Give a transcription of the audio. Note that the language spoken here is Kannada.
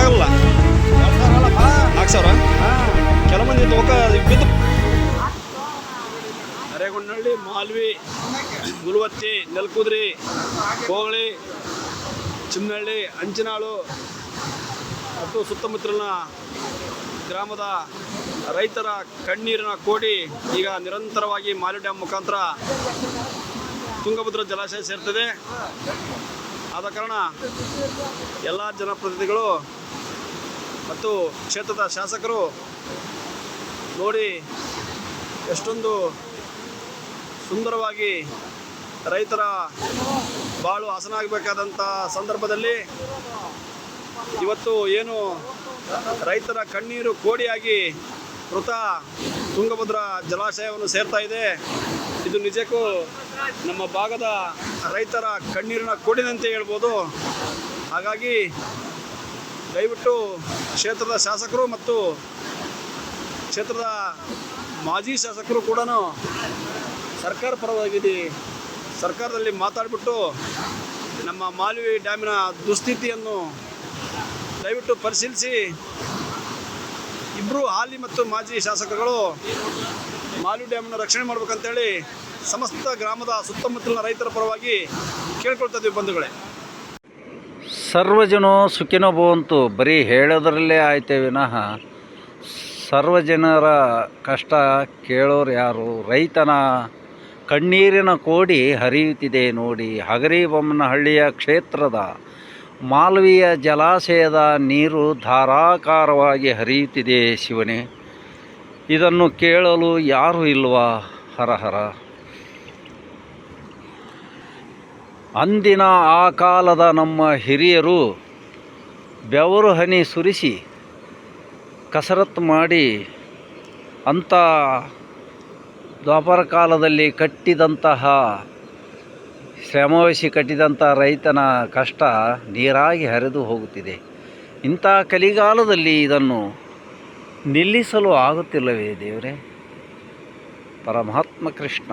ಆಗಲ್ಲ ನಾಲ್ಕು ಸಾವಿರ? ಕೆಲವು ಮಂದಿ ತೋಕ ಬಿದ್ದು ಅರೆಗೊಂಡಳ್ಳಿ ಮಾಲ್ವಿ ಗುಲ್ವತ್ತಿ ನೆಲ್ಕುದ್ರಿ ಕೋಗಳಿ ಚಿನ್ನಹಳ್ಳಿ, ಅಂಚಿನಾಳು ಮತ್ತು ಸುತ್ತಮುತ್ತಲಿನ ಗ್ರಾಮದ ರೈತರ ಕಣ್ಣೀರಿನ ಕೋಡಿ ಈಗ ನಿರಂತರವಾಗಿ ಮಾಲಿ ಡ್ಯಾಮ್ ಮುಖಾಂತರ ತುಂಗಭದ್ರಾ ಜಲಾಶಯ ಸೇರ್ತದೆ. ಆದ ಕಾರಣ ಎಲ್ಲ ಜನಪ್ರತಿನಿಧಿಗಳು ಮತ್ತು ಕ್ಷೇತ್ರದ ಶಾಸಕರು ನೋಡಿ ಎಷ್ಟೊಂದು ಸುಂದರವಾಗಿ ರೈತರ ಬಾಳು ಹಸನಾಗಬೇಕಾದಂಥ ಸಂದರ್ಭದಲ್ಲಿ ಇವತ್ತು ಏನು ರೈತರ ಕಣ್ಣೀರು ಕೋಡಿಯಾಗಿ ಮೃತ ತುಂಗಭದ್ರಾ ಜಲಾಶಯವನ್ನು ಸೇರ್ತಾ ಇದೆ. ಇದು ನಿಜಕ್ಕೂ ನಮ್ಮ ಭಾಗದ ರೈತರ ಕಣ್ಣೀರಿನ ಕೋಡಿನಂತೆ ಹೇಳ್ಬೋದು. ಹಾಗಾಗಿ ದಯವಿಟ್ಟು ಕ್ಷೇತ್ರದ ಶಾಸಕರು ಮತ್ತು ಕ್ಷೇತ್ರದ ಮಾಜಿ ಶಾಸಕರು ಕೂಡ ಸರ್ಕಾರ ಪರವಾಗಿದೆ ಸರ್ಕಾರದಲ್ಲಿ ಮಾತಾಡಿಬಿಟ್ಟು ನಮ್ಮ ಮಾಲ್ವಿ ಡ್ಯಾಮಿನ ದುಸ್ಥಿತಿಯನ್ನು ದಯವಿಟ್ಟು ಪರಿಶೀಲಿಸಿ. ಇಬ್ಬರು ಹಾಲಿ ಮತ್ತು ಮಾಜಿ ಶಾಸಕರುಗಳು ಮಾಲ್ವಿ ಡ್ಯಾಮನ್ನು ರಕ್ಷಣೆ ಮಾಡಬೇಕಂತೇಳಿ ಸಮಸ್ತ ಗ್ರಾಮದ ಸುತ್ತಮುತ್ತಲಿನ ರೈತರ ಪರವಾಗಿ ಕೇಳ್ಕೊಳ್ತಾ ಇದ್ದೀವಿ ಬಂಧುಗಳೇ. ಸರ್ವಜನೋ ಸುಖಿನೋ ಭವಂತು. ಬರೀ ಹೇಳೋದ್ರಲ್ಲೇ ಆಯ್ತೇ ವಿನಃ ಸರ್ವಜನರ ಕಷ್ಟ ಕೇಳೋರು ಯಾರು? ರೈತನ ಕಣ್ಣೀರಿನ ಕೋಡಿ ಹರಿಯುತ್ತಿದೆ ನೋಡಿ. ಹಗರಿಬೊಮ್ಮನಹಳ್ಳಿಯ ಕ್ಷೇತ್ರದ ಮಾಲ್ವಿಯ ಜಲಾಶಯದ ನೀರು ಧಾರಾಕಾರವಾಗಿ ಹರಿಯುತ್ತಿದೆ ಶಿವನೇ. ಇದನ್ನು ಕೇಳಲು ಯಾರೂ ಇಲ್ವಾ? ಹರಹರ ಅಂದಿನ ಆ ಕಾಲದ ನಮ್ಮ ಹಿರಿಯರು ಬೆವರು ಹನಿ ಸುರಿಸಿ ಕಸರತ್ತು ಮಾಡಿ ಅಂಥ ದ್ವಾಪರ ಕಾಲದಲ್ಲಿ ಕಟ್ಟಿದಂತಹ, ಶ್ರಮವಹಿಸಿ ಕಟ್ಟಿದಂಥ ರೈತನ ಕಷ್ಟ ನೀರಾಗಿ ಹರಿದು ಹೋಗುತ್ತಿದೆ. ಇಂಥ ಕಲಿಗಾಲದಲ್ಲಿ ಇದನ್ನು ನಿಲ್ಲಿಸಲು ಆಗುತ್ತಿಲ್ಲವೇ ದೇವರೇ? ಪರಮಾತ್ಮ ಕೃಷ್ಣ.